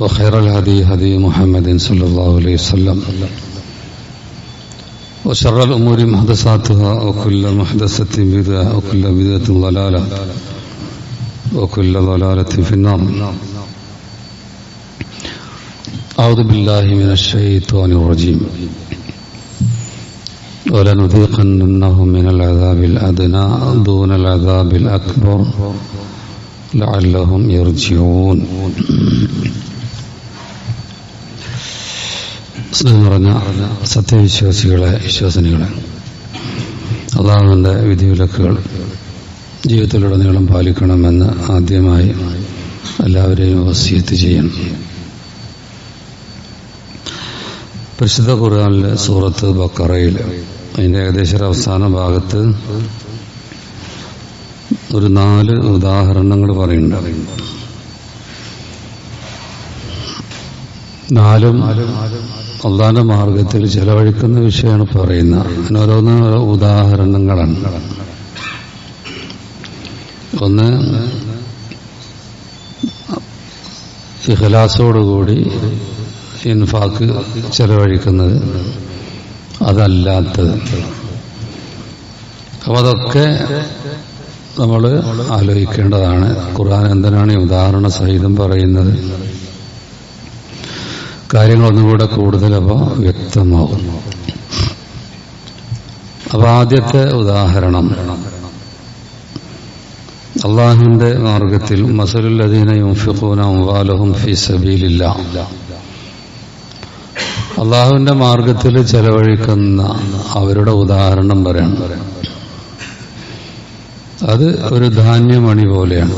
وخير الهدي هدي محمد صلى الله عليه وسلم. وشر الأمور محدثاتها وكل محدثة بدعة وكل بدعة ضلالة وكل ضلالة في النار. أعوذ بالله من الشيطان الرجيم. ولنذيقنهم من العذاب الأدنى دون العذاب الأكبر لعلهم يرجعون. സ്നേഹം നിറഞ്ഞ സത്യവിശ്വാസികളെ വിശ്വാസിനികളെ. അള്ളാഹുവിന്റെ വിധിവിലക്കുകൾ ജീവിതത്തിലുടനീളം പാലിക്കണമെന്ന് ആദ്യമായി എല്ലാവരെയും വസ്യത്ത് ചെയ്യണം. പരിശുദ്ധ ഖുർആാനിലെ സൂറത്ത് ബക്കറയിൽ അതിന്റെ ഏകദേശം അവസാന ഭാഗത്ത് ഒരു നാല് ഉദാഹരണങ്ങൾ പറയുന്നുണ്ട്. നാലും അള്ളാന്റെ മാർഗത്തിൽ ചെലവഴിക്കുന്ന വിഷയമാണ് പറയുന്നത് അതിനോരോന്ന് ഉദാഹരണങ്ങളാണ്. ഒന്ന് ഇഹലാസോടുകൂടി ഇൻഫാക്ക് ചെലവഴിക്കുന്നത് അതല്ലാത്തത്. അപ്പം അതൊക്കെ നമ്മൾ ആലോചിക്കേണ്ടതാണ്. ഖുർആൻ എന്തിനാണ് ഉദാഹരണ സഹിതം പറയുന്നത്? കാര്യങ്ങളൊന്നുകൂടെ കൂടുതൽ അപ്പോൾ വ്യക്തമാവും. അപ്പൊ ആദ്യത്തെ ഉദാഹരണം. അള്ളാഹുവിന്റെ മാർഗത്തിൽ അദീന യുംഫിഖൂന സബീലില്ല. അള്ളാഹുവിന്റെ മാർഗത്തിൽ ചെലവഴിക്കുന്ന അവരുടെ ഉദാഹരണം പറയാണ്. അത് ഒരു ധാന്യമണി പോലെയാണ്.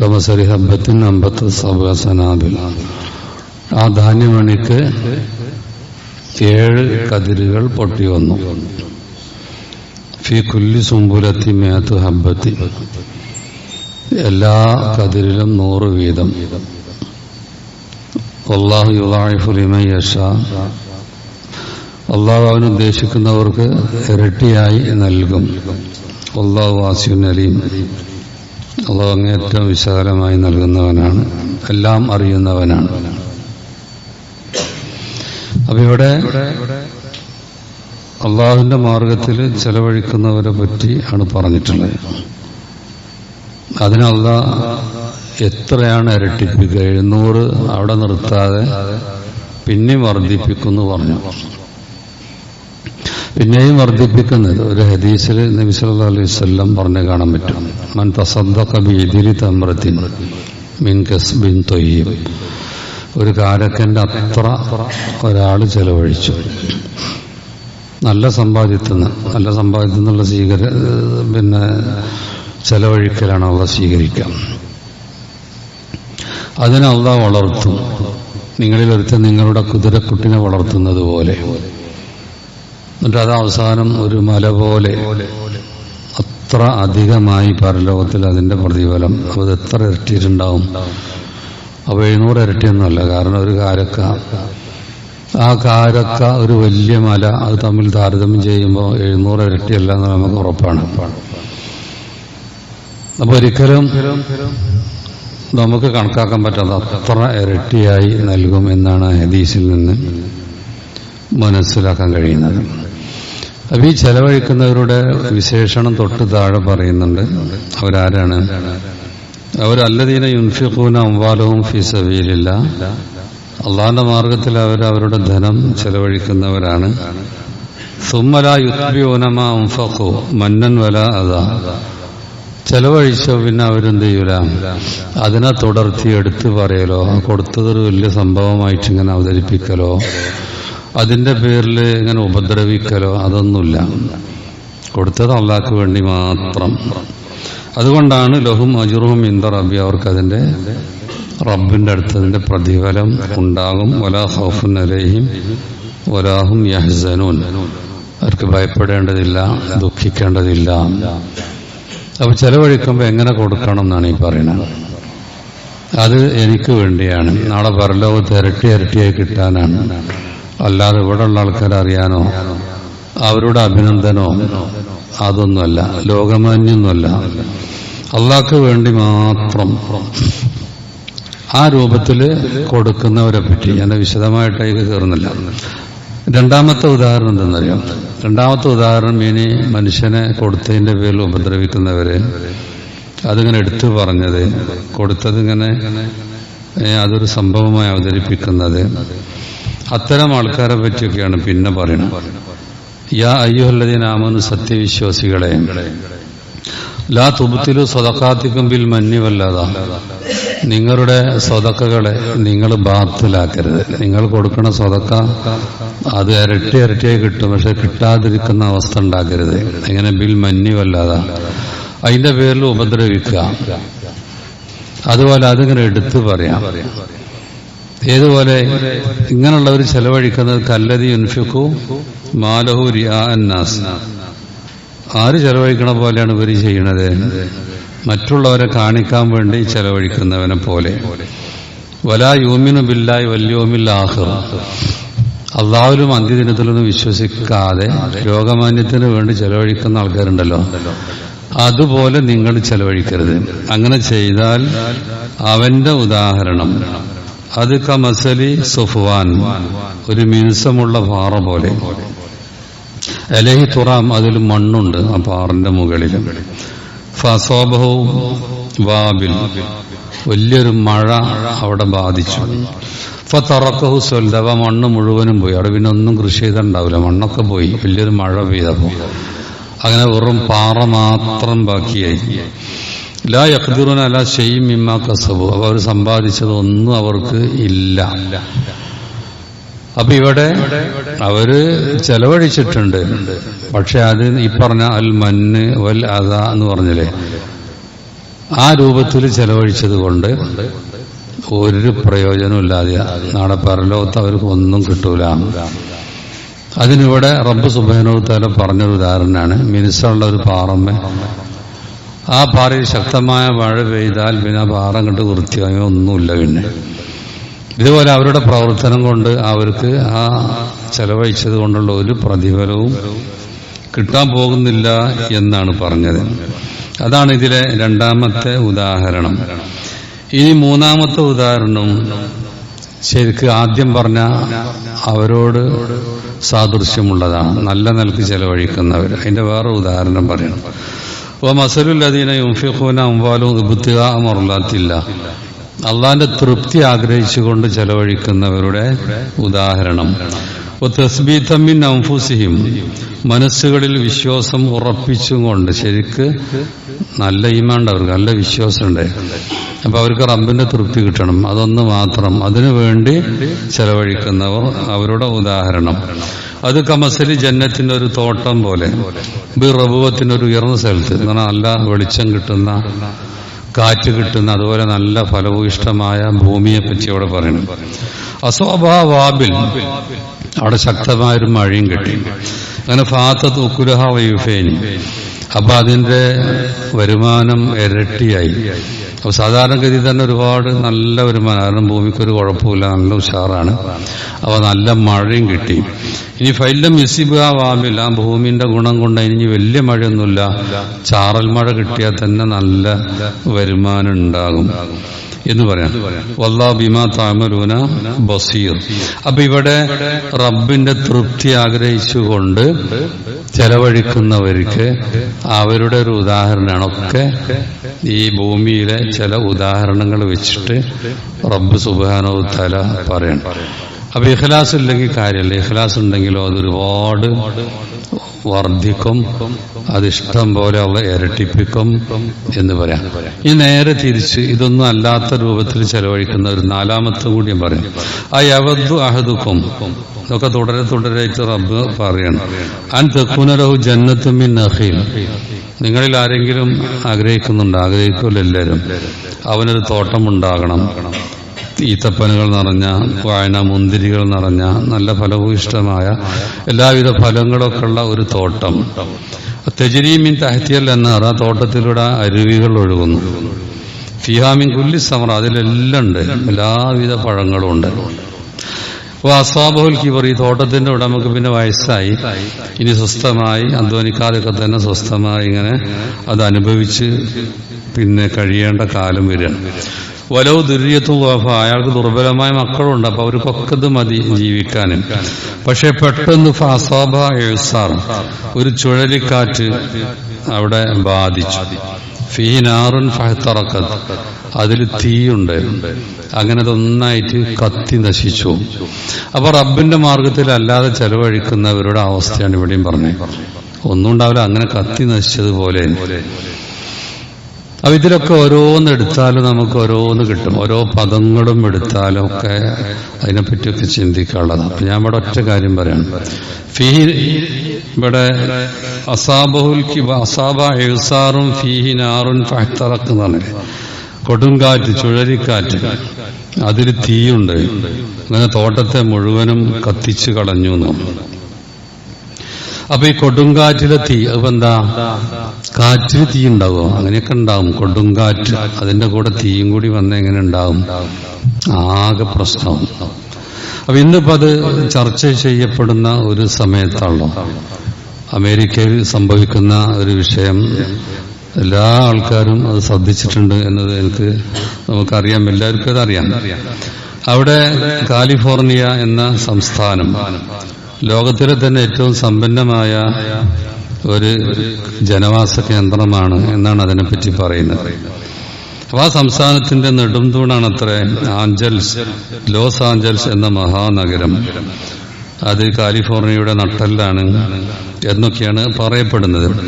കമസരി ഹബത്തിൻ അമ്പത്ത് സബസനാബിൽ ആ ധാന്യമണിക്ക് ഏഴ് കതിരുകൾ പൊട്ടി വന്നു. ഫീ കുല്ലി സുമ്പുരത്തി മേത്ത് ഹബ്ബത്തി. എല്ലാ കതിരിലും നൂറ് വീതം. അള്ളാഹു യുവാഫുലിമയഷ അള്ളാഹു അവൻ ഉദ്ദേശിക്കുന്നവർക്ക് ഇരട്ടിയായി നൽകും. അള്ളാഹു വാസ്യുൻ അലീം. അള്ളാഹു അങ്ങേറ്റവും വിശാലമായി നൽകുന്നവനാണ്. എല്ലാം അറിയുന്നവനാണ്. അപ്പൊ ഇവിടെ അള്ളാഹുവിന്റെ മാർഗത്തിൽ ചെലവഴിക്കുന്നവരെ പറ്റി ആണ് പറഞ്ഞിട്ടുള്ളത്. അതിനല്ല എത്രയാണ് ഇരട്ടിപ്പിക്കുക? എഴുന്നൂറ് അവിടെ നിർത്താതെ പിന്നെയും വർദ്ധിപ്പിക്കുന്നു പറഞ്ഞു. പിന്നെയും വർദ്ധിപ്പിക്കുന്നത് ഒരു ഹദീസിൽ നബി സല്ലല്ലാഹു അലൈഹി വസല്ലം പറഞ്ഞു കാണാൻ പറ്റും. മൻ തസദ്ദഖ എതിരി തമ്രത്തിൻ മിൻ കസ്ബിൻ തൊയ്യബ്. ഒരു കാരക്കന്റെ അത്ര ഒരാൾ ചെലവഴിച്ചു. നല്ല സമ്പാദ്യത്തിൽ നല്ല സമ്പാദ്യത്തിൽ നിന്നുള്ള സ്വീകര പിന്നെ ചെലവഴിക്കലാണ് അവ സ്വീകരിക്കാം. അതിനെ അള്ള വളർത്തും. നിങ്ങളിൽ ഒരുത്ത നിങ്ങളുടെ കുതിരക്കുട്ടിനെ വളർത്തുന്നത് പോലെ. എന്നിട്ട് അത് അവസാനം ഒരു മല പോലെ. അത്ര അധികമായി പരലോകത്തിൽ അതിന്റെ പ്രതിഫലം. അത് എത്ര ഇരട്ടിയിട്ടുണ്ടാവും? അപ്പോൾ എഴുന്നൂറ് ഇരട്ടിയൊന്നുമല്ല കാരണം ഒരു കാരക്ക. ആ കാരക്ക ഒരു വലിയ മല. അത് തമ്മിൽ താരതമ്യം ചെയ്യുമ്പോൾ എഴുന്നൂറ് ഇരട്ടിയല്ല എന്ന് നമുക്ക് ഉറപ്പാണ്. അപ്പൊ ഒരിക്കലും നമുക്ക് കണക്കാക്കാൻ പറ്റാത്ത അത്ര ഇരട്ടിയായി നൽകും എന്നാണ് ഹദീസിൽ നിന്ന് മനസ്സിലാക്കാൻ കഴിയുന്നത്. അപ്പൊ ഈ ചെലവഴിക്കുന്നവരുടെ വിശേഷണം തൊട്ട് താഴെ പറയുന്നുണ്ട്. അവരാരാണ്? അവരല്ലതീന യുൻഫിഖൂന അംവാലവും ഫി സബീലില്ല. മാർഗത്തിൽ അവർ അവരുടെ ധനം ചെലവഴിക്കുന്നവരാണ്. സുമ്മല യുദ്ബിയോനമ ഉംഫഖു മന്നൻ വല അതാ ചെലവഴിച്ചോ പിന്നെ അവരെന്ത് ചെയ്യൂല? അതിനെ തുടർത്തി എടുത്തു പറയലോ കൊടുത്തതൊരു വലിയ സംഭവമായിട്ട് ഇങ്ങനെ അവതരിപ്പിക്കലോ അതിന്റെ പേരിൽ ഇങ്ങനെ ഉപദ്രവിക്കലോ അതൊന്നുമില്ല. കൊടുത്തത് അള്ളാഹ്ക്ക് വേണ്ടി മാത്രം. അതുകൊണ്ടാണ് ലഹും അജുറും ഇന്ദ റബി അവർക്ക് അതിന്റെ റബ്ബിന്റെ അടുത്ത് അതിന്റെ പ്രതിഫലം ഉണ്ടാകും. വലാ ഹൗഫുൻ അലൈഹിം വലാഹും യഹ്സനൂൻ. അവർക്ക് ഭയപ്പെടേണ്ടതില്ല ദുഃഖിക്കേണ്ടതില്ല. അപ്പൊ ചെലവഴിക്കുമ്പോൾ എങ്ങനെ കൊടുക്കണം എന്നാണ് ഈ പറയുന്നത്. അത് എനിക്ക് വേണ്ടിയാണ്. നാളെ പരലോകത്ത് ഇരട്ടി ഇരട്ടിയായി കിട്ടാനാണ്. അല്ലാതെ ഇവിടെ ഉള്ള ആൾക്കാർ അറിയാനോ അവരുടെ അഭിനന്ദനോ അതൊന്നുമല്ല. ലോകമാന്യൊന്നുമല്ല അള്ളാഹ്ക്ക് വേണ്ടി മാത്രം ആ രൂപത്തിൽ കൊടുക്കുന്നവരെ പറ്റി ഞാൻ വിശദമായിട്ട് അതിൽ കയറുന്നില്ല. രണ്ടാമത്തെ ഉദാഹരണം എന്തെന്നറിയാം? രണ്ടാമത്തെ ഉദാഹരണം ഇനി മനുഷ്യനെ കൊടുത്തതിന്റെ പേരിൽ ഉപദ്രവിക്കുന്നവരെ അതിങ്ങനെ എടുത്തു പറഞ്ഞത് കൊടുത്തതിങ്ങനെ അതൊരു സംഭവമായി അവതരിപ്പിക്കുന്നത്. അത്തരം ആൾക്കാരെ പറ്റിയൊക്കെയാണ് പിന്നെ പറയുന്നത്. യാ അയ്യുഹല്ലദീനാമനു സത്യവിശ്വാസികളെ ലാ തുബത്തിലു സ്വതക്കാത്തിക്കും ബിൽ മഞ്ഞുവല്ലാതാ നിങ്ങളുടെ സ്വതക്കകളെ നിങ്ങൾ ബാത്തിലാക്കരുത്. നിങ്ങൾ കൊടുക്കുന്ന സ്വതക്ക അത് ഇരട്ടി ഇരട്ടിയായി കിട്ടും. പക്ഷെ കിട്ടാതിരിക്കുന്ന അവസ്ഥ ഉണ്ടാക്കരുത്. എങ്ങനെ ബിൽ മഞ്ഞുവല്ലാതാ അതിന്റെ പേരിൽ ഉപദ്രവിക്കുക. അതുപോലെ അതിങ്ങനെ എടുത്തു പറയാം. ഏതുപോലെ ഇങ്ങനെയുള്ളവർ ചെലവഴിക്കുന്നത് കല്ലതി യുൻഫിക്കു മാലഹു റിയാ അന്നാസ് ആര് ചെലവഴിക്കണ പോലെയാണ് ഇവർ ചെയ്യണത്? മറ്റുള്ളവരെ കാണിക്കാൻ വേണ്ടി ചെലവഴിക്കുന്നവനെ പോലെ. വലാ യൂമിനു ബില്ലായി വല്യോമിൽ ആഹ്റ അള്ളാഹുലും അന്ത്യദിനത്തിലൊന്നും വിശ്വസിക്കാതെ ലോകമാന്യത്തിന് വേണ്ടി ചെലവഴിക്കുന്ന ആൾക്കാരുണ്ടല്ലോ. അതുപോലെ നിങ്ങൾ ചെലവഴിക്കരുത്. അങ്ങനെ ചെയ്താൽ അവന്റെ ഉദാഹരണം അത് കമസലി സുഫ്വാൻ ഒരു മിനുസമുള്ള പാറ പോലെ. അലഹി തുറാം അതിൽ മണ്ണുണ്ട് ആ പാറിന്റെ മുകളിൽ വാബിൽ വലിയൊരു മഴ അവിടെ ബാധിച്ചു. ഇപ്പൊ തറക്കഹു സ്വൽദവ മണ്ണ് മുഴുവനും പോയി. അവിടെ പിന്നെ ഒന്നും കൃഷി ചെയ്തിട്ടുണ്ടാവില്ല. മണ്ണൊക്കെ പോയി. വലിയൊരു മഴ പെയ്തപ്പോ. അങ്ങനെ വെറും പാറ മാത്രം ബാക്കിയായി. ലാ യഖ്ദിറുന അല ഷെയ്യും മിമ്മ കസബു. അവർ സമ്പാദിച്ചത് ഒന്നും അവർക്ക് ഇല്ല. അപ്പൊ ഇവിടെ അവർ ചെലവഴിച്ചിട്ടുണ്ട്. പക്ഷെ അത് ഈ പറഞ്ഞ അൽ മന്ന് വൽ അത എന്ന് പറഞ്ഞില്ലേ? ആ രൂപത്തിൽ ചെലവഴിച്ചത് കൊണ്ട് ഒരു പ്രയോജനമില്ലാതെ നാളെ പരലോകത്ത് അവർക്ക് ഒന്നും കിട്ടൂല. അതിനിവിടെ റബ്ബ് സുബാനോത്താല പറഞ്ഞൊരു ഉദാഹരണമാണ്. മിനുസുള്ള ഒരു പാറമ്മ ആ പാറയിൽ ശക്തമായ മഴ പെയ്താൽ പിന്നെ ആ പാറ കണ്ട് വൃത്തിയായോ ഒന്നുമില്ല പിന്നെ. ഇതുപോലെ അവരുടെ പ്രവർത്തനം കൊണ്ട് അവർക്ക് ആ ചെലവഴിച്ചത് കൊണ്ടുള്ള ഒരു പ്രതിഫലവും കിട്ടാൻ പോകുന്നില്ല എന്നാണ് പറഞ്ഞത്. അതാണ് ഇതിലെ രണ്ടാമത്തെ ഉദാഹരണം. ഇനി മൂന്നാമത്തെ ഉദാഹരണം ശരിക്ക് ആദ്യം പറഞ്ഞ അവരോട് സാദൃശ്യമുള്ളതാണ്. നല്ല നിലയ്ക്ക് ചെലവഴിക്കുന്നവർ അതിന്റെ വേറെ ഉദാഹരണം പറയണം. അപ്പൊ മസലുല്ലദീന യുംഫിഖൂന അംവാലും ഇബ്തിഗാ മർലാത്തില്ല അള്ളാന്റെ തൃപ്തി ആഗ്രഹിച്ചുകൊണ്ട് ചെലവഴിക്കുന്നവരുടെ ഉദാഹരണം. തസ്ബീത്തമ്മിൻ മനസ്സുകളിൽ വിശ്വാസം ഉറപ്പിച്ചുകൊണ്ട് ശരിക്ക് നല്ല ഈമാണ്ട് അവർക്ക് നല്ല വിശ്വാസമുണ്ട്. അപ്പൊ അവർക്ക് റബ്ബിന്റെ തൃപ്തി കിട്ടണം. അതൊന്ന് മാത്രം അതിനു വേണ്ടി ചെലവഴിക്കുന്നവർ അവരുടെ ഉദാഹരണം. അത് കമസലി ജന്നത്തിന്റെ ഒരു തോട്ടം പോലെ. ബി റബുവത്തിന്റെ ഒരു ഉയർന്ന സ്ഥലത്ത്. നല്ല വെളിച്ചം കിട്ടുന്ന കാറ്റ് കിട്ടുന്ന അതുപോലെ നല്ല ഫലഭൂയിഷ്ടമായ ഭൂമിയെ പറ്റി അവിടെ പറയുന്നു അസ്വാഭാവാബിൽ അവിടെ ശക്തമായൊരു മഴയും കിട്ടി. അങ്ങനെ ഫാത്തത് ഉക്കുലഹ വയുഫേനി അപ്പൊ അതിന്റെ വരുമാനം ഇരട്ടിയായി. അപ്പൊ സാധാരണഗതി തന്നെ ഒരുപാട് നല്ല വരുമാനം കാരണം ഭൂമിക്ക് ഒരു കുഴപ്പമില്ല നല്ല ഉഷാറാണ്. അപ്പൊ നല്ല മഴയും കിട്ടി. ഇനി ഫൈലം മിസിബ വാമിൽ ആ ഭൂമിന്റെ ഗുണം കൊണ്ട് ഇനി വലിയ മഴയൊന്നുമില്ല. ചാറൽ മഴ കിട്ടിയാൽ തന്നെ നല്ല വരുമാനം ഉണ്ടാകും. എന്ന് പറയാം. വല്ലാ ബിമാ താമലൂന ബസീർ. അപ്പൊ ഇവിടെ റബ്ബിന്റെ തൃപ്തി ആഗ്രഹിച്ചുകൊണ്ട് ചെലവഴിക്കുന്നവർക്ക് അവരുടെ ഒരു ഉദാഹരണമാണ്. ഒക്കെ ഈ ഭൂമിയിലെ ചില ഉദാഹരണങ്ങൾ വെച്ചിട്ട് റബ്ബ് സുബാനോ തല പറയണം. അപ്പൊ ഇഖ്ലാസ് ഇല്ലെങ്കിൽ കാര്യമല്ല. ഇഖ്ലാസ് ഉണ്ടെങ്കിലോ അതൊരുപാട് വർദ്ധിക്കും. അതിഷ്ടം പോലെ ഉള്ള ഇരട്ടിപ്പിക്കും എന്ന് പറയാം. ഈ നേരെ തിരിച്ച് ഇതൊന്നും അല്ലാത്ത രൂപത്തിൽ ചെലവഴിക്കുന്ന ഒരു നാലാമത്തെ കൂടി ഞാൻ പറയും ആ യവദ്ദു അഹദുക്കും. ഇതൊക്കെ തുടരെ തുടരായിട്ട് റബ്ബ് പറയണം. അൻ തെക്കുനലഹു ജന്നത്തുമിൻ നഹീം നിങ്ങളിൽ ആരെങ്കിലും ആഗ്രഹിക്കുന്നുണ്ട്. ആഗ്രഹിക്കുമല്ലോ എല്ലാവരും. അവനൊരു തോട്ടം ഉണ്ടാകണം. ഈത്തപ്പനുകൾ നിറഞ്ഞ വായന മുന്തിരികൾ നിറഞ്ഞ നല്ല ഫലഭൂയിഷ്ടമായ എല്ലാവിധ ഫലങ്ങളൊക്കെ ഉള്ള ഒരു തോട്ടം. തെജരീമിൻ തഹത്തിയൽ എന്നാറ ആ തോട്ടത്തിലൂടെ അരുവികൾ ഒഴുകുന്നു. ഫിഹാമിൻ കുല്ലി സമറ അതിലെല്ലാം ഉണ്ട്. എല്ലാവിധ പഴങ്ങളും ഉണ്ട്. അപ്പോൾ അസ്വാബുൽ കിബർ ഈ തോട്ടത്തിന്റെ ഉടമക്ക് പിന്നെ വയസ്സായി. ഇനി സ്വസ്ഥമായി അധ്വാനിക്കാതൊക്കെ തന്നെ സ്വസ്ഥമായി ഇങ്ങനെ അത് അനുഭവിച്ച് പിന്നെ കഴിയേണ്ട കാലം വരികയാണ്. വലവ് ദുര്യത്തും വാഫ അയാൾക്ക് ദുർബലമായ മക്കളുണ്ട് അപ്പൊ അവർക്കൊക്കെ ഇത് മതി ജീവിക്കാനും. പക്ഷെ പെട്ടെന്ന് ഒരു ചുഴലിക്കാറ്റ് അവിടെ ബാധിച്ചു. ഫീനാറുൻ ഫഹത്തറക്കത്ത് അതിൽ തീയുണ്ട്. അങ്ങനെ അതൊന്നായിട്ട് കത്തി നശിച്ചു. അപ്പൊ റബ്ബിന്റെ മാർഗത്തിൽ അല്ലാതെ ചെലവഴിക്കുന്നവരുടെ അവസ്ഥയാണ് ഇവിടെയും പറഞ്ഞത്. ഒന്നും ഉണ്ടാവില്ല അങ്ങനെ കത്തി നശിച്ചതുപോലെ. അപ്പൊ ഇതിലൊക്കെ ഓരോന്ന് എടുത്താലും നമുക്ക് ഓരോന്ന് കിട്ടും. ഓരോ പദങ്ങളും എടുത്താലും ഒക്കെ അതിനെപ്പറ്റിയൊക്കെ ചിന്തിക്കാനുള്ളതാണ് അപ്പൊ ഞാൻ ഇവിടെ ഒറ്റ കാര്യം പറയാം ഫീഹി ഇവിടെ അസാബുൽ അസാബ എഴുസാറും ഫീഹി നാറുൻ ഫഹത്തറക്കുന്നതാണ് കൊടുങ്കാറ്റ് ചുഴലിക്കാറ്റ്. അതിൽ തീയുണ്ട്. അങ്ങനെ തോട്ടത്തെ മുഴുവനും കത്തിച്ചു കളഞ്ഞു എന്നാണ്. അപ്പൊ ഈ കൊടുങ്കാറ്റിലെ തീ അപ്പൊ എന്താ കാറ്റിൽ തീ ഉണ്ടാവോ? അങ്ങനെയൊക്കെ ഉണ്ടാവും. കൊടുങ്കാറ്റ് അതിന്റെ കൂടെ തീയും കൂടി വന്ന എങ്ങനെ ഉണ്ടാവും? ആകെ പ്രശ്നവും അപ്പൊ ഇന്നിപ്പോ അത് ചർച്ച ചെയ്യപ്പെടുന്ന ഒരു സമയത്താണല്ലോ. അമേരിക്കയിൽ സംഭവിക്കുന്ന ഒരു വിഷയം എല്ലാ ആൾക്കാരും അത് ശ്രദ്ധിച്ചിട്ടുണ്ട് എന്നത് എനിക്ക് നമുക്കറിയാം. എല്ലാവർക്കും അതറിയാം. അവിടെ കാലിഫോർണിയ എന്ന സംസ്ഥാനം ലോകത്തിലെ തന്നെ ഏറ്റവും സമ്പന്നമായ ഒരു ജനവാസ കേന്ദ്രമാണ് എന്നാണ് അതിനെപ്പറ്റി പറയുന്നത്. അപ്പൊ ആ സംസ്ഥാനത്തിന്റെ നെടുംതൂണാണ് അത്ര ആഞ്ചൽസ് ലോസ് ആഞ്ചൽസ് എന്ന മഹാനഗരം. അത് കാലിഫോർണിയയുടെ നട്ടലിലാണ് എന്നൊക്കെയാണ് പറയപ്പെടുന്നത്.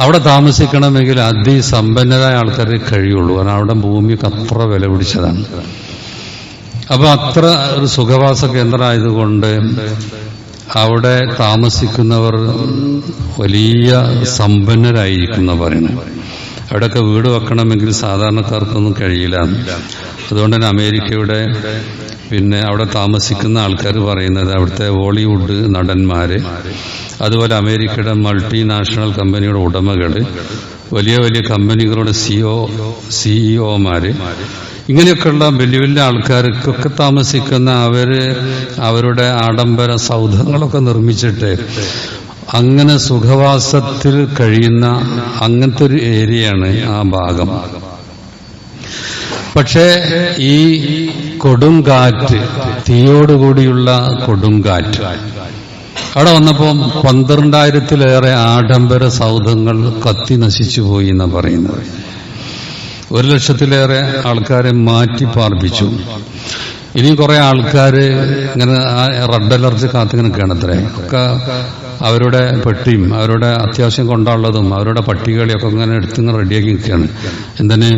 അവിടെ താമസിക്കണമെങ്കിൽ അതിസമ്പന്നരായ ആൾക്കാരെ കഴിയുള്ളൂ. കാരണം അവിടെ ഭൂമിയൊക്കെ അത്ര വില പിടിച്ചതാണ്. അപ്പൊ അത്ര ഒരു സുഖവാസ കേന്ദ്രമായതുകൊണ്ട് അവിടെ താമസിക്കുന്നവർ വലിയ സമ്പന്നരായിരിക്കുന്ന പറയുന്നത് അവിടെയൊക്കെ വീട് വെക്കണമെങ്കിൽ സാധാരണക്കാർക്കൊന്നും കഴിയില്ല. അതുകൊണ്ട് തന്നെ അമേരിക്കയുടെ പിന്നെ അവിടെ താമസിക്കുന്ന ആൾക്കാർ പറയുന്നത് അവിടുത്തെ ഹോളിവുഡ് നടന്മാര് അതുപോലെ അമേരിക്കയുടെ മൾട്ടിനാഷണൽ കമ്പനിയുടെ ഉടമകൾ വലിയ വലിയ കമ്പനികളുടെ സിഒ സിഇഒമാര് ഇങ്ങനെയൊക്കെയുള്ള വലിയ വലിയ ആൾക്കാർക്കൊക്കെ താമസിക്കുന്ന അവർ അവരുടെ ആഡംബര സൗധങ്ങളൊക്കെ നിർമ്മിച്ചിട്ട് അങ്ങനെ സുഖവാസത്തിൽ കഴിയുന്ന അങ്ങനത്തെ ഒരു ഏരിയയാണ് ആ ഭാഗം. പക്ഷേ ഈ കൊടുങ്കാറ്റ് തീയോടുകൂടിയുള്ള കൊടുങ്കാറ്റ് അവിടെ വന്നപ്പോൾ പന്ത്രണ്ടായിരത്തിലേറെ ആഡംബര സൗധങ്ങൾ കത്തി നശിച്ചു പോയി എന്നാണ് പറയുന്നത്. ഒരു ലക്ഷത്തിലേറെ ആൾക്കാരെ മാറ്റി പാർപ്പിച്ചു. ഇനി കുറെ ആൾക്കാർ ഇങ്ങനെ റെഡ് അലർജി കാത്തിങ്ങനെ നിൽക്കുകയാണത്രേ ഒക്കെ അവരുടെ പെട്ടിയും അവരുടെ അത്യാവശ്യം കൊണ്ടുള്ളതും അവരുടെ പട്ടികളിയൊക്കെ ഇങ്ങനെ എടുത്തിങ്ങനെ റെഡിയാക്കി നിൽക്കുകയാണ്. എന്തിന്?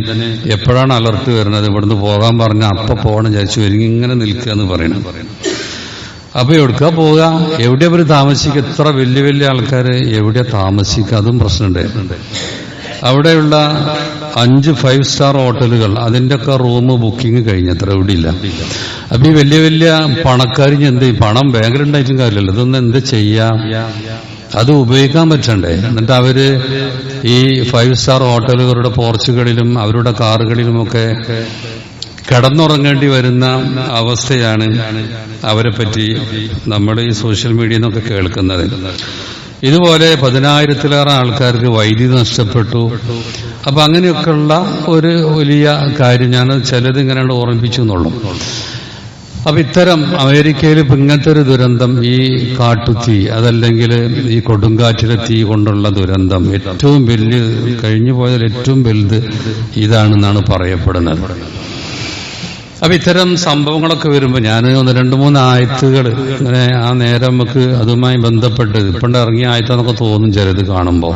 എപ്പോഴാണ് അലർട്ട് വരുന്നത്? ഇവിടുന്ന് പോകാൻ പറഞ്ഞ അപ്പൊ പോകണം വിചാരിച്ചു വരും ഇങ്ങനെ നിൽക്കുക എന്ന് പറയണം. അപ്പൊ എവിടുക്ക പോവുക? എവിടെ അവർ താമസിക്കുക? എത്ര വലിയ വലിയ ആൾക്കാർ എവിടെ താമസിക്കുക? അതും പ്രശ്നമുണ്ട്. അവിടെയുള്ള അഞ്ച് ഫൈവ് സ്റ്റാർ ഹോട്ടലുകൾ. അതിന്റെ ഒക്കെ റൂം ബുക്കിംഗ് കഴിഞ്ഞത്ര ഇവിടെ ഇല്ല. അപ്പൊ ഈ വലിയ വലിയ പണക്കാരി എന്ത്? പണം ബാങ്കിലുണ്ടായിട്ടും കാര്യമില്ല ഇതൊന്നും എന്ത് ചെയ്യാം? അത് ഉപയോഗിക്കാൻ പറ്റണ്ടേ? എന്നിട്ട് അവർ ഈ ഫൈവ് സ്റ്റാർ ഹോട്ടലുകളുടെ പോർച്ചുകളിലും അവരുടെ കാറുകളിലുമൊക്കെ കിടന്നുറങ്ങേണ്ടി വരുന്ന അവസ്ഥയാണ് അവരെ പറ്റി നമ്മൾ ഈ സോഷ്യൽ മീഡിയയിൽ നിന്നൊക്കെ കേൾക്കുന്നത്. ഇതുപോലെ പതിനായിരത്തിലേറെ ആൾക്കാർക്ക് വൈദ്യുതി നഷ്ടപ്പെട്ടു. അപ്പൊ അങ്ങനെയൊക്കെയുള്ള ഒരു വലിയ കാര്യം ഞാൻ ചിലത് ഇങ്ങനെ ഓർമ്മിപ്പിച്ചു എന്നുള്ളൂ. അപ്പൊ ഇത്തരം അമേരിക്കയിൽ ഇപ്പൊ ഇങ്ങനത്തെ ഒരു ദുരന്തം ഈ കാട്ടുതീ അതല്ലെങ്കിൽ ഈ കൊടുങ്കാറ്റിലെ തീ കൊണ്ടുള്ള ദുരന്തം ഏറ്റവും വലിയ കഴിഞ്ഞു പോയതിൽ ഏറ്റവും വലുത് ഇതാണെന്നാണ് പറയപ്പെടുന്നത്. അപ്പൊ ഇത്തരം സംഭവങ്ങളൊക്കെ വരുമ്പോൾ ഞാൻ ഒന്ന് രണ്ട് മൂന്ന് ആയത്തുകൾ ഇങ്ങനെ ആ നേരം നമുക്ക് അതുമായി ബന്ധപ്പെട്ട് ഇപ്പണ്ട് ഇറങ്ങിയ ആയത്താന്നൊക്കെ തോന്നും ചിലത് കാണുമ്പോൾ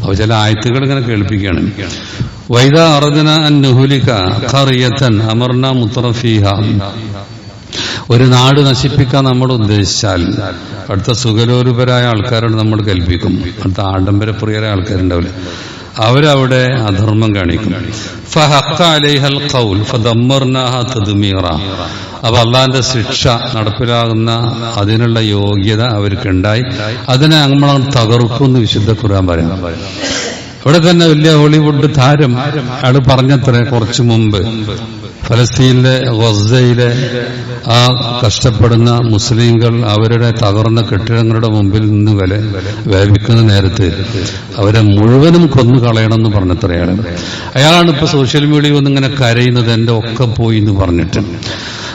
അപ്പൊ ചില ആയത്തുകൾ ഇങ്ങനെ കേൾപ്പിക്കുകയാണ് വൈദ അർജന നുഹുലിക ഖറിയത്തൻ അമർന മുത്തറഫീഹ. ഒരു നാട് നശിപ്പിക്കാൻ നമ്മൾ ഉദ്ദേശിച്ചാൽ അടുത്ത സുഖലോരൂപരായ ആൾക്കാരോട് നമ്മൾ കൽപ്പിക്കും. അടുത്ത ആഡംബരപ്രിയരായ ആൾക്കാരുണ്ടാവില്ല? അവരവിടെ അധർമ്മം കാണിക്കും. അപ്പൊ അള്ളാന്റെ ശിക്ഷ നടപ്പിലാകുന്ന അതിനുള്ള യോഗ്യത അവർക്കുണ്ടായി. അതിനെ നമ്മൾ തകർക്കുമെന്ന് വിശുദ്ധ ഖുർആൻ പറയാം ഇവിടെ തന്നെ വലിയ ഹോളിവുഡ് താരം അയാൾ പറഞ്ഞത്രേ കുറച്ചു മുമ്പ്. ഫലസ്തീനിലെ ഗസയിലെ ആ കഷ്ടപ്പെടുന്ന മുസ്ലിങ്ങൾ അവരുടെ തകർന്ന കെട്ടിടങ്ങളുടെ മുമ്പിൽ നിന്ന് വില വേവിക്കുന്ന നേരത്ത് അവരെ മുഴുവനും കൊന്നു കളയണം എന്ന് പറഞ്ഞത്രയാണ്. അയാളാണ് ഇപ്പൊ സോഷ്യൽ മീഡിയ ഒന്നിങ്ങനെ കരയുന്നത് എന്റെ ഒക്കെ പോയി എന്ന് പറഞ്ഞിട്ട്.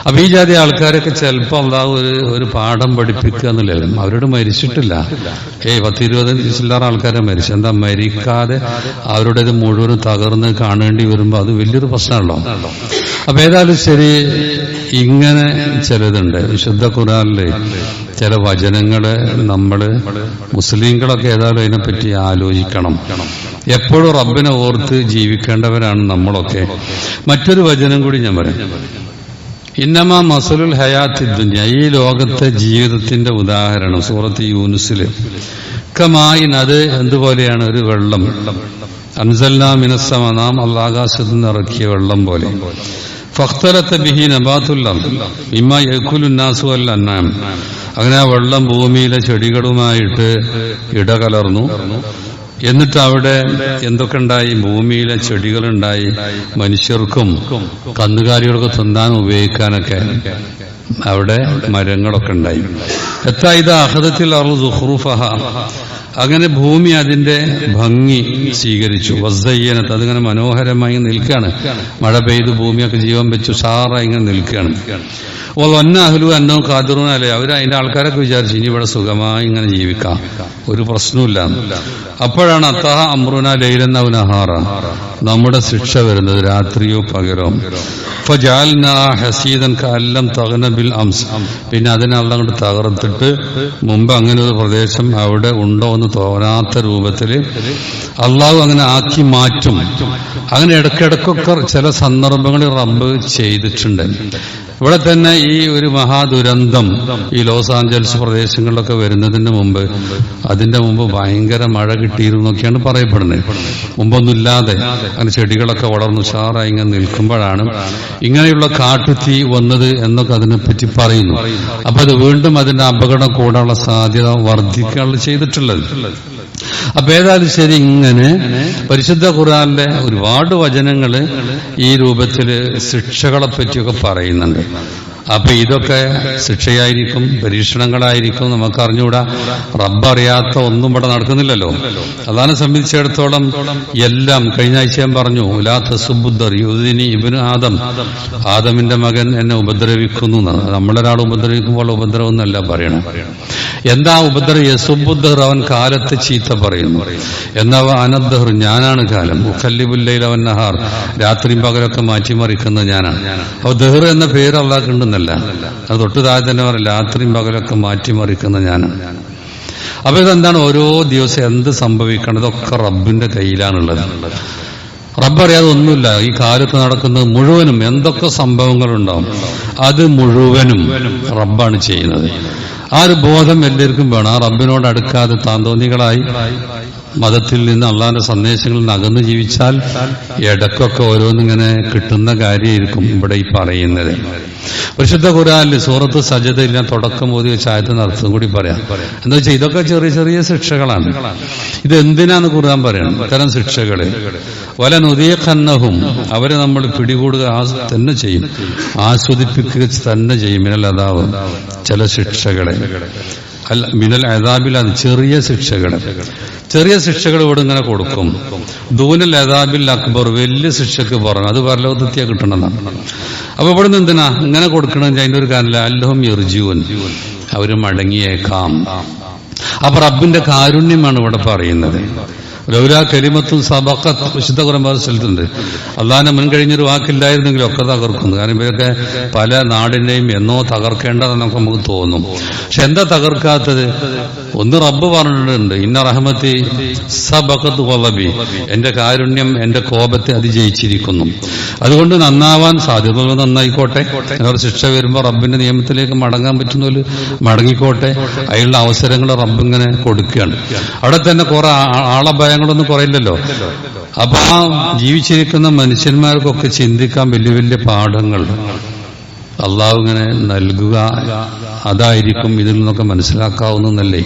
അപ്പൊ ഈ ജാതി ആൾക്കാരൊക്കെ ചിലപ്പോൾ അള്ളാഹ് ഒരു ഒരു പാഠം പഠിപ്പിക്കുക എന്നുള്ളതും അവരോട് മരിച്ചിട്ടില്ല. ഏയ് പത്തിരുപത് ചില്ലറ ആൾക്കാരെ മരിച്ചു. എന്താ മരിക്കാതെ അവരുടേത് മുഴുവനും തകർന്ന് കാണേണ്ടി വരുമ്പോ അത് വലിയൊരു പ്രശ്നമാണല്ലോ. അപ്പൊ ഏതായാലും ശരി ഇങ്ങനെ ചിലതുണ്ട്. വിശുദ്ധ ഖുറാനിൽ ചില വചനങ്ങൾ നമ്മൾ മുസ്ലിങ്ങളൊക്കെ ഏതായാലും അതിനെപ്പറ്റി ആലോചിക്കണം. എപ്പോഴും റബ്ബിനെ ഓർത്ത് ജീവിക്കേണ്ടവരാണ് നമ്മളൊക്കെ. മറ്റൊരു വചനം കൂടി ഞാൻ പറയാം. ഇന്നമ മസലുൽ ഹയാത്തി ദുന്യ ഈ ലോകത്തെ ജീവിതത്തിന്റെ ഉദാഹരണം സൂറത്ത് യൂനുസിൽ കമായിൻ അത് എന്തുപോലെയാണ്? ഒരു വെള്ളം. അൻസല്ലാ മിനസ്സമ നാം അള്ളാകാശത്ത് ഇറക്കിയ വെള്ളം പോലെ. ഫഖ്തലത്തെ ബിഹി നബാത്തുല്ലാം ഇമ്മ യക്കുലുന്നാസു അല്ല അങ്ങനെ ആ വെള്ളം ഭൂമിയിലെ ചെടികളുമായിട്ട് ഇടകലർന്നു. എന്നിട്ട് അവിടെ എന്തൊക്കെ ഉണ്ടായി ഭൂമിയിലെ ചെടികളുണ്ടായി മനുഷ്യർക്കും കന്നുകാലികൾക്ക് തിന്നാൻ ഉപയോഗിക്കാനൊക്കെ. അവിടെ മരങ്ങളൊക്കെ ഉണ്ടായി. എത്താ ഇത് അഹദത്തിൽ അറുഹ അങ്ങനെ ഭൂമി അതിന്റെ ഭംഗി സ്വീകരിച്ചു. വസ്സയ്യനത്ത് അതിങ്ങനെ മനോഹരമായി നിൽക്കുകയാണ് മഴ പെയ്ത് ഭൂമിയൊക്കെ ജീവൻ വെച്ചു സാറായി ഇങ്ങനെ നിൽക്കുകയാണ് ഓ ഒന്ന അഹലു എന്നോ കാതിറൂൻ അല്ലേ അവർ അതിന്റെ ആൾക്കാരൊക്കെ വിചാരിച്ചു ഇനി ഇവിടെ സുഖമായി ഇങ്ങനെ ജീവിക്കാം. ഒരു പ്രശ്നമില്ല അപ്പോഴാണ് അത്താഹ അമ്രുന ലൈലെന്ന അവനഹാറ നമ്മുടെ ശിക്ഷ വരുന്നത് രാത്രിയോ പകരോ. ഫജാൽന ഹസീദൻ കല്ലം തകന ബിൽ അംസ്. പിന്നെ അതിനെ അങ്ങോട്ട് തകർത്തിട്ട് മുമ്പ് അങ്ങനെ ഒരു പ്രദേശം അവിടെ ഉണ്ടോ എന്ന് തോന്നാത്ത രൂപത്തിൽ അള്ളാഹു അങ്ങനെ ആക്കി മാറ്റും. അങ്ങനെ ഇടയ്ക്കിടയ്ക്കൊക്കെ ചില സന്ദർഭങ്ങളിൽ റബ്ബ് ചെയ്തിട്ടുണ്ട്. ഇവിടെ തന്നെ ഈ ഒരു മഹാദുരന്തം ഈ ലോസ് ആഞ്ചൽസ് പ്രദേശങ്ങളിലൊക്കെ വരുന്നതിന് മുമ്പ് അതിന്റെ മുമ്പ് ഭയങ്കര മഴ കിട്ടിയിരുന്നൊക്കെയാണ് പറയപ്പെടുന്നത്. മുമ്പൊന്നുമില്ലാതെ അങ്ങനെ ചെടികളൊക്കെ വളർന്നു ഉഷാറായി ഇങ്ങനെ നിൽക്കുമ്പോഴാണ് ഇങ്ങനെയുള്ള കാട്ടുതീ വന്നത് എന്നൊക്കെ അതിനെപ്പറ്റി പറയുന്നു. അപ്പൊ അത് വീണ്ടും അതിന്റെ അപകടം കൂടാനുള്ള സാധ്യത വർദ്ധിക്കുകയാണ് ചെയ്തിട്ടുള്ളത്. അപ്പൊ ഏതായാലും ശരി ഇങ്ങനെ പരിശുദ്ധ ഖുറാന്റെ ഒരുപാട് വചനങ്ങൾ ഈ രൂപത്തിൽ ശിക്ഷകളെ പറ്റിയൊക്കെ പറയുന്നുണ്ട്. അപ്പൊ ഇതൊക്കെ ശിക്ഷയായിരിക്കും പരീക്ഷണങ്ങളായിരിക്കും നമുക്ക് അറിഞ്ഞുകൂടാ. റബ്ബറിയാത്ത ഒന്നും ഇവിടെ നടക്കുന്നില്ലല്ലോ. അതാണ് സംബന്ധിച്ചിടത്തോളം എല്ലാം കഴിഞ്ഞ ആഴ്ച ഞാൻ പറഞ്ഞു ഉലാത്ത സുബുദ്ധർ യുദിനി ഇബിന് ആദം. ആദമിന്റെ മകൻ എന്നെ ഉപദ്രവിക്കുന്നു. നമ്മളൊരാൾ ഉപദ്രവിക്കുമ്പോൾ ഉപദ്രവം എന്നല്ല പറയണം. എന്താ ഉപദ്ര യസുബുദ്ധർ അവൻ കാലത്ത് ചീത്ത പറയുന്നു? എന്നവ അനദ്ദഹർ ഞാനാണ് കാലം. മുഖല്ലിബുല്ലയിൽ അവൻ നഹാർ. രാത്രിയും പകലൊക്കെ മാറ്റിമറിക്കുന്ന ഞാനാണ്. അപ്പൊ ദഹർ എന്ന പേര് അള്ളാഹ്ക്കുണ്ടെന്നല്ല അത് തൊട്ട് താഴെ തന്നെ പറയും രാത്രിയും പകലൊക്കെ മാറ്റിമറിക്കുന്ന ഞാനാണ്. അപ്പൊ ഇതെന്താണ് ഓരോ ദിവസം എന്ത് സംഭവിക്കണം ഇതൊക്കെ റബ്ബിന്റെ കയ്യിലാണുള്ളത്. റബ്ബ് അറിയാതെ ഒന്നുമില്ല ഈ കാലത്ത് നടക്കുന്നത് മുഴുവനും എന്തൊക്കെ സംഭവങ്ങളുണ്ടാവും അത് മുഴുവനും റബ്ബാണ് ചെയ്യുന്നത്. ആ ഒരു ബോധം എല്ലാവർക്കും വേണം. ആ റബ്ബിനോട് അടുക്കാതെ താന്തോന്നികളായി മതത്തിൽ നിന്ന് അള്ളാന്റെ സന്ദേശങ്ങൾ നിന്ന് ജീവിച്ചാൽ ഇടക്കൊക്കെ ഓരോന്നിങ്ങനെ കിട്ടുന്ന കാര്യമായിരിക്കും ഇവിടെ ഈ പറയുന്നത്. പരിശുദ്ധ ഖുറാനിൽ സൂറത്ത് സജ്ജത ഇല്ല തുടക്കം ഓതി വെച്ച ആയത്തിന് അർത്ഥം കൂടി പറയാം. എന്താ വെച്ചാൽ ഇതൊക്കെ ചെറിയ ചെറിയ ശിക്ഷകളാണ്. ഇത് എന്തിനാന്ന് ഖുർആൻ പറയണം ഇത്തരം ശിക്ഷകൾ. വല നുദീഖന്നഹും അവരെ നമ്മൾ പിടികൂടുക തന്നെ ചെയ്യും. ആസ്വദിപ്പിക്കുക തന്നെ ചെയ്യും. മിനൽ അതാവ് ചില ശിക്ഷകളെ. അല്ല മിനൽ അതാബിൽ അത് ചെറിയ ശിക്ഷകൾ. ചെറിയ ശിക്ഷകൾ ഇവിടെ ഇങ്ങനെ കൊടുക്കും. ദൂനൽ അതാബിൽ അക്ബർ വലിയ ശിക്ഷക്ക് പറഞ്ഞു. അത് പരലോകത്തെത്തിയാ കിട്ടണമെന്നാണ് അപ്പൊ ഇവിടെ നിന്ന് എന്തിനാ? ഇങ്ങനെ കൊടുക്കണമെങ്കിൽ അതിന്റെ ഒരു കാരണമില്ല. അല്ലഹം എർജീവൻ അവർ മടങ്ങിയേക്കാം. അപ്പൊ റബ്ബിന്റെ കാരുണ്യമാണ് ഇവിടെ പറയുന്നത്. ലൗലാ കരിമത്തും സബക്കത്ത് വിശുദ്ധ കുറമ്പാത സ്ഥലത്തുണ്ട് അള്ളാഹിനെ മുൻകഴിഞ്ഞൊരു വാക്കില്ലായിരുന്നെങ്കിലും ഒക്കെ തകർക്കുന്നു. കാരണം ഇവരൊക്കെ പല നാടിനെയും എന്നോ തകർക്കേണ്ടതെന്നൊക്കെ നമുക്ക് തോന്നും. പക്ഷെ എന്താ തകർക്കാത്തത്? ഒന്ന് റബ്ബ് പറഞ്ഞിട്ടുണ്ട്. ഇന്ന റഹമത്തി സബക്കത്ത് കൊള്ളബി എന്റെ കാരുണ്യം എന്റെ കോപത്തെ അതിജയിച്ചിരിക്കുന്നു. അതുകൊണ്ട് നന്നാവാൻ സാധ്യത നന്നായിക്കോട്ടെ. അവർ ശിക്ഷ വരുമ്പോൾ റബ്ബിന്റെ നിയമത്തിലേക്ക് മടങ്ങാൻ പറ്റുന്നവര് മടങ്ങിക്കോട്ടെ. അതിനുള്ള അവസരങ്ങൾ റബ്ബ് ഇങ്ങനെ കൊടുക്കുകയാണ്. അവിടെ തന്നെ കുറെ ആ- ആളഭയങ്ങളൊന്നും കുറയില്ലല്ലോ. അപ്പൊ ആ ജീവിച്ചിരിക്കുന്ന മനുഷ്യന്മാർക്കൊക്കെ ചിന്തിക്കാൻ വലിയ വലിയ പാഠങ്ങൾ. അള്ളാഹു ഇങ്ങനെ നൽകുക അതായിരിക്കും ഇതിൽ നിന്നൊക്കെ മനസ്സിലാക്കാവുന്നല്ലേ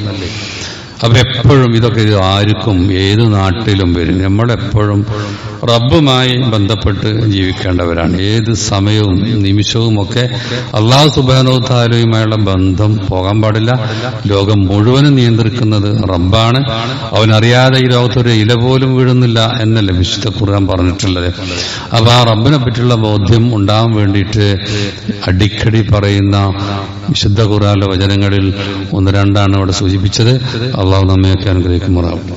അപ്പൊ എപ്പോഴും ഇതൊക്കെ ഇത് ആർക്കും ഏത് നാട്ടിലും വരും. നമ്മളെപ്പോഴും റബ്ബുമായി ബന്ധപ്പെട്ട് ജീവിക്കേണ്ടവരാണ്. ഏത് സമയവും നിമിഷവും ഒക്കെ അള്ളാഹു സുബാനോത്താലുമായുള്ള ബന്ധം പോകാൻ പാടില്ല. ലോകം മുഴുവനും നിയന്ത്രിക്കുന്നത് റബ്ബാണ്. അവനറിയാതെ ഈ ലോകത്തൊരു ഇല പോലും വീഴുന്നില്ല എന്നല്ല വിശുദ്ധ കുറാൻ പറഞ്ഞിട്ടുള്ളത്. അപ്പൊ ആ റബ്ബിനെ പറ്റിയുള്ള ബോധ്യം ഉണ്ടാകാൻ വേണ്ടിയിട്ട് അടിക്കടി പറയുന്ന വിശുദ്ധ ഖുർആനിലെ വചനങ്ങളിൽ ഒന്ന് രണ്ടാണ് അവിടെ സൂചിപ്പിച്ചത്. അള്ളാഹു നമ്മയൊക്കെ അനുഗ്രഹിക്കുമാറാവും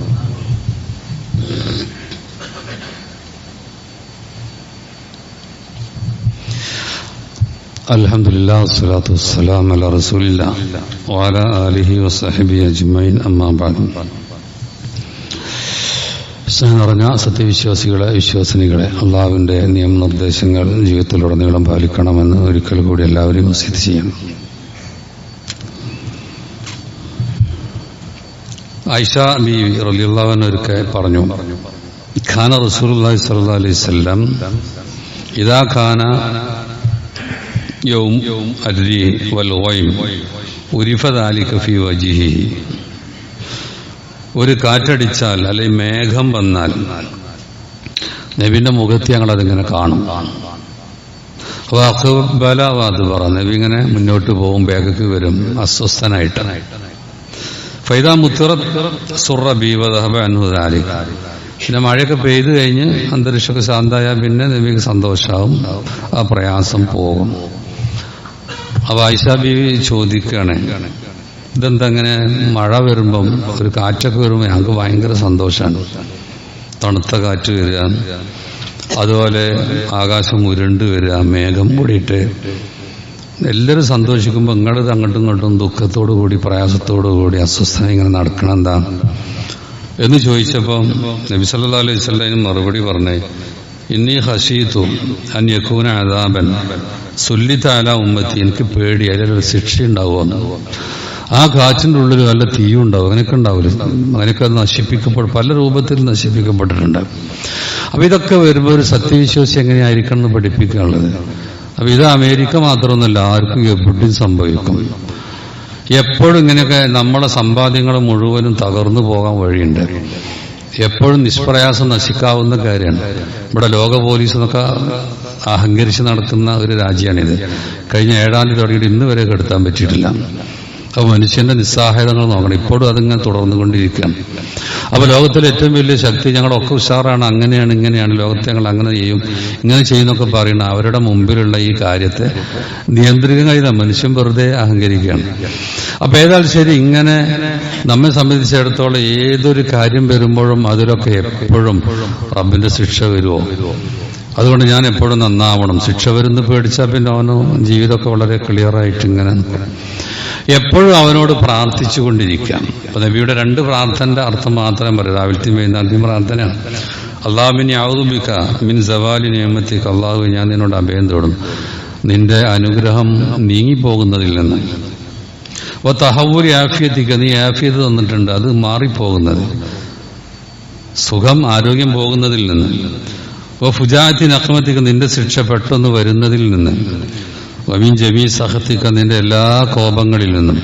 الحمد لله والصلاة والسلام على رسول الله وعلى آله وصحبه أجمعين أما بعد സ്നേഹം നിറഞ്ഞ സത്യവിശ്വാസികളെ വിശ്വാസിനികളെ അള്ളാഹുവിന്റെ നിയമനിർദ്ദേശങ്ങൾ ജീവിതത്തിലുടനീളം പാലിക്കണമെന്ന് ഒരിക്കൽ കൂടി എല്ലാവരെയും വസിത് ചെയ്യണം ഐഷ ബീവി റലിയുള്ളവൻ ഒരിക്കൽ പറഞ്ഞു ഖാന റസൂലുള്ളാഹി സല്ലാ അലൈഹി വസല്ലം ഇദാ ഖാന യൗം അരി വൽ ഗൈം ഉരിഫ ദാലിക ഫീ വജിഹി ഒരു കാറ്റടിച്ചാൽ അല്ലെങ്കിൽ മേഘം വന്നാൽ നബിന്റെ മുഖത്ത് ഞങ്ങൾ അതിങ്ങനെ കാണും. അപ്പൊ അക്ബല അത് പറ നബി ഇങ്ങനെ മുന്നോട്ട് പോകും ബാഗക്ക് വരും അസ്വസ്ഥനായിട്ട്. ഫൈദ മുത്തിറ സുറ അനുദാലി പിന്നെ മഴയൊക്കെ പെയ്തു കഴിഞ്ഞ് അന്തരീക്ഷമൊക്കെ ശാന്തമായാൽ പിന്നെ നബിക്ക് സന്തോഷമാവും. ആ പ്രയാസം പോകും. അപ്പൊ ഐഷ ബീവി ചോദിക്കുകയാണ് ഇതെന്താ അങ്ങനെ മഴ വരുമ്പം ഒരു കാറ്റൊക്കെ വരുമ്പോൾ ഞങ്ങൾക്ക് ഭയങ്കര സന്തോഷമാണ്. തണുത്ത കാറ്റ് വരിക അതുപോലെ ആകാശം ഉരുണ്ട് വരിക മേഘം മൂടിയിട്ട് എല്ലാവരും സന്തോഷിക്കുമ്പോൾ ഇങ്ങോട്ട് അങ്ങോട്ടും ഇങ്ങോട്ടും ദുഃഖത്തോടു കൂടി പ്രയാസത്തോടു കൂടി അസ്വസ്ഥത ഇങ്ങനെ നടക്കണം എന്താ? എന്ന് ചോദിച്ചപ്പം നബി സല്ലാ അലൈഹി സ്വല്ലം മറുപടി പറഞ്ഞേ ഇന്നീ ഹഷീത്തു അൻ യക്കൂന അദാബൻ സുല്ലിത്താല ഉമ്മത്തി എനിക്ക് പേടി അതിലൊരു ശിക്ഷ ആ കാറ്റിന്റെ ഉള്ളിൽ വല്ല തീയും ഉണ്ടാവും അങ്ങനെയൊക്കെ ഉണ്ടാവില്ല അങ്ങനെയൊക്കെ അത് നശിപ്പിക്കപ്പെടും പല രൂപത്തിൽ നശിപ്പിക്കപ്പെട്ടിട്ടുണ്ട്. അപ്പം ഇതൊക്കെ വരുമ്പോൾ ഒരു സത്യവിശ്വാസി എങ്ങനെയായിരിക്കണം എന്ന് പഠിപ്പിക്കാനുള്ളത്? അപ്പൊ ഇത് അമേരിക്ക മാത്രമൊന്നുമല്ല ആർക്കും എവിടെയും സംഭവിക്കും. എപ്പോഴും ഇങ്ങനെയൊക്കെ നമ്മളെ സമ്പാദ്യങ്ങൾ മുഴുവനും തകർന്നു പോകാൻ വഴിയുണ്ട്. എപ്പോഴും നിഷ്പ്രയാസം നശിക്കാവുന്ന കാര്യമാണ്. ഇവിടെ ലോക പോലീസ് എന്നൊക്കെ അഹങ്കരിച്ച് നടക്കുന്ന ഒരു രാജ്യമാണിത്. കഴിഞ്ഞ ഏഴാം തീയതി തുടങ്ങിയിട്ട് ഇന്ന് വരെ കെടുത്താൻ പറ്റിയിട്ടില്ല. അപ്പൊ മനുഷ്യന്റെ നിസ്സഹായതകൾ നോക്കണം. ഇപ്പോഴും അതിങ്ങനെ തുടർന്നുകൊണ്ടിരിക്കുകയാണ്. അപ്പൊ ലോകത്തിലെ ഏറ്റവും വലിയ ശക്തി ഞങ്ങളൊക്കെ ഉഷാറാണ്. അങ്ങനെയാണ് ഇങ്ങനെയാണ്. ലോകത്തെ ഞങ്ങൾ അങ്ങനെ ചെയ്യും. ഇങ്ങനെ ചെയ്യുന്നൊക്കെ പറയുന്ന അവരുടെ മുമ്പിലുള്ള ഈ കാര്യത്തെ നിയന്ത്രിക്കാൻ കഴിയില്ല മനുഷ്യൻ വെറുതെ അഹങ്കരിക്കുകയാണ്. അപ്പൊ ഏതായാലും ശരി ഇങ്ങനെ നമ്മെ സംബന്ധിച്ചിടത്തോളം ഏതൊരു കാര്യം വരുമ്പോഴും അതിലൊക്കെ എപ്പോഴും റബ്ബിന്റെ ശിക്ഷ വരുമോ അതുകൊണ്ട് ഞാൻ എപ്പോഴും നന്നാവണം. ശിക്ഷ വരുന്ന പേടിച്ചാൽ പിന്നെ അവനോ ജീവിതമൊക്കെ വളരെ ക്ലിയറായിട്ട് ഇങ്ങനെ. എപ്പോഴും അവനോട് പ്രാർത്ഥിച്ചു കൊണ്ടിരിക്കാം അപ്പൊ നബിയുടെ രണ്ട് പ്രാർത്ഥനയുടെ അർത്ഥം മാത്രം പറയും. രാവിലത്തെയും വൈകുന്നേരത്തെയും പ്രാർത്ഥനയാണ്. അള്ളാഹുബിൻ യാവുബിക്ക മിൻ സവാലി നിയമത്തിക്ക് അള്ളാഹു ഞാൻ നിന്നോട് അഭയം തേടും. നിന്റെ അനുഗ്രഹം നീങ്ങിപ്പോകുന്നതിൽ നിന്ന്. അപ്പോൾ തഹവൂരി ആഫിയത്തിക്ക് നീ ആഫിയത്ത് തന്നിട്ടുണ്ട്. അത് മാറിപ്പോകുന്നത്. സുഖം ആരോഗ്യം പോകുന്നതിൽ നിന്ന്. ഓ ഫുജാത്തി നക്മത്തിക്ക് നിന്റെ ശിക്ഷ പെട്ടെന്ന് വരുന്നതിൽ നിന്ന്. വമീൻ ജമീ സഹത്തിക്ക നിന്റെ എല്ലാ കോപങ്ങളിൽ നിന്നും.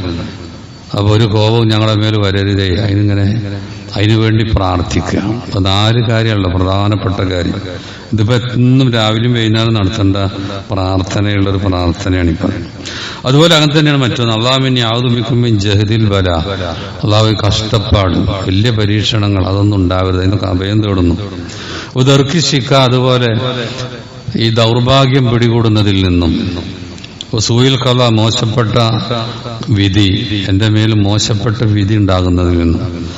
അപ്പോൾ ഒരു കോപവും ഞങ്ങളുടെ മേൽ വരരുതേ. അതിനിങ്ങനെ അതിനു വേണ്ടി പ്രാർത്ഥിക്കുക. അപ്പൊ നാല് കാര്യമല്ല പ്രധാനപ്പെട്ട കാര്യം. ഇതിപ്പോ എന്നും രാവിലെയും വൈകുന്നേരം നടത്തേണ്ട പ്രാർത്ഥനയുള്ള ഒരു പ്രാർത്ഥനയാണ് ഇപ്പം. അതുപോലെ അങ്ങനെ തന്നെയാണ് മറ്റൊന്ന്. അള്ളാമിന് യാതൊമിക്കുമ്പോൾ ജഹദിൽ ബല. അള്ളാഹു കഷ്ടപ്പാട് വലിയ പരീക്ഷണങ്ങൾ അതൊന്നും ഉണ്ടാവരുത്. അതിനൊക്കെ അഭയം തേടുന്നു. ഉദർക്കി ശിക്ക അതുപോലെ ഈ ദൗർഭാഗ്യം പിടികൂടുന്നതിൽ നിന്നും. സൂയിൽ കഥ മോശപ്പെട്ട വിധി എന്റെ മേൽ മോശപ്പെട്ട വിധി ഉണ്ടാകുന്നതിൽ നിന്നും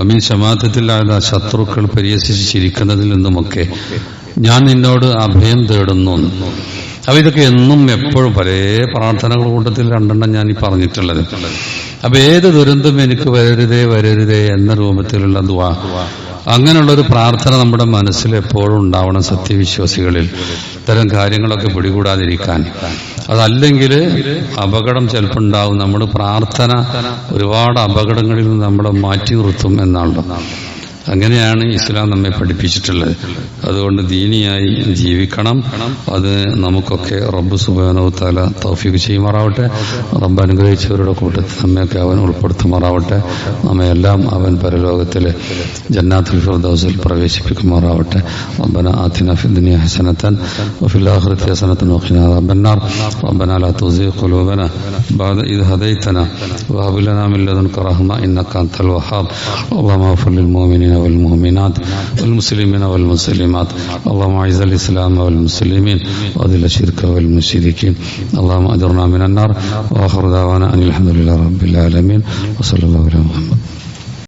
അമീൻ ശമാധത്തിലായ ശത്രുക്കൾ പരിഹസിച്ച് ചിരിക്കുന്നതിൽ നിന്നുമൊക്കെ ഞാൻ നിന്നോട് അഭയം തേടുന്നു. അപ്പൊ ഇതൊക്കെ എന്നും എപ്പോഴും പല പ്രാർത്ഥനകൾ കൂട്ടത്തിൽ രണ്ടെണ്ണം ഞാൻ ഈ പറഞ്ഞിട്ടുള്ളത്. അപ്പൊ ഏത് ദുരന്തം എനിക്ക് വരരുതേ വരരുതേ എന്ന രൂപത്തിലുള്ള ദുവാ. അങ്ങനെയുള്ള ഒരു പ്രാർത്ഥന നമ്മുടെ മനസ്സിൽ എപ്പോഴും ഉണ്ടാവണം സത്യവിശ്വാസികളിൽ ഇത്തരം കാര്യങ്ങളൊക്കെ പിടികൂടാതിരിക്കാൻ. അതല്ലെങ്കിൽ അപകടം ചിലപ്പോൾ ഉണ്ടാവും. നമ്മുടെ പ്രാർത്ഥന ഒരുപാട് അപകടങ്ങളിൽ നിന്ന് നമ്മളെ മാറ്റി നിർത്തും എന്നാണല്ലോ അങ്ങനെയാണ് ഇസ്ലാം നമ്മെ പഠിപ്പിച്ചിട്ടുള്ളത് അതുകൊണ്ട് ദീനിയായി ജീവിക്കണം അത് നമുക്കൊക്കെ റബ്ബ് സുബാനവത്താല തൗഫീഖ് ചെയ്യുമാറാവട്ടെ റബ്ബ് അനുഗ്രഹിച്ചവരുടെ കൂട്ടത്തിൽ നമ്മയൊക്കെ അവൻ ഉൾപ്പെടുത്തുമാറാവട്ടെ നമ്മയെല്ലാം അവൻ പരലോകത്തിൽ ജന്നാത്തുൽ ഫിർദൗസിൽ പ്രവേശിപ്പിക്കുമാറാവട്ടെ ربنا آتنا في الدنيا حسنة وفي الآخرة حسنة وقنا عذاب النار ربنا لا تزغ قلوبنا بعد إذ هديتنا وهب لنا من لدنك رحمة إنك أنت الوهاب اللهم اغفر للمؤمنين والمؤمنات والمسلمين والمسلمات. اللهم اعز الإسلام والمسلمين وأذل الشرك والمشركين. اللهم أجرنا من النار وآخر دعوانا أن الحمد لله رب العالمين. وصلى الله على محمد.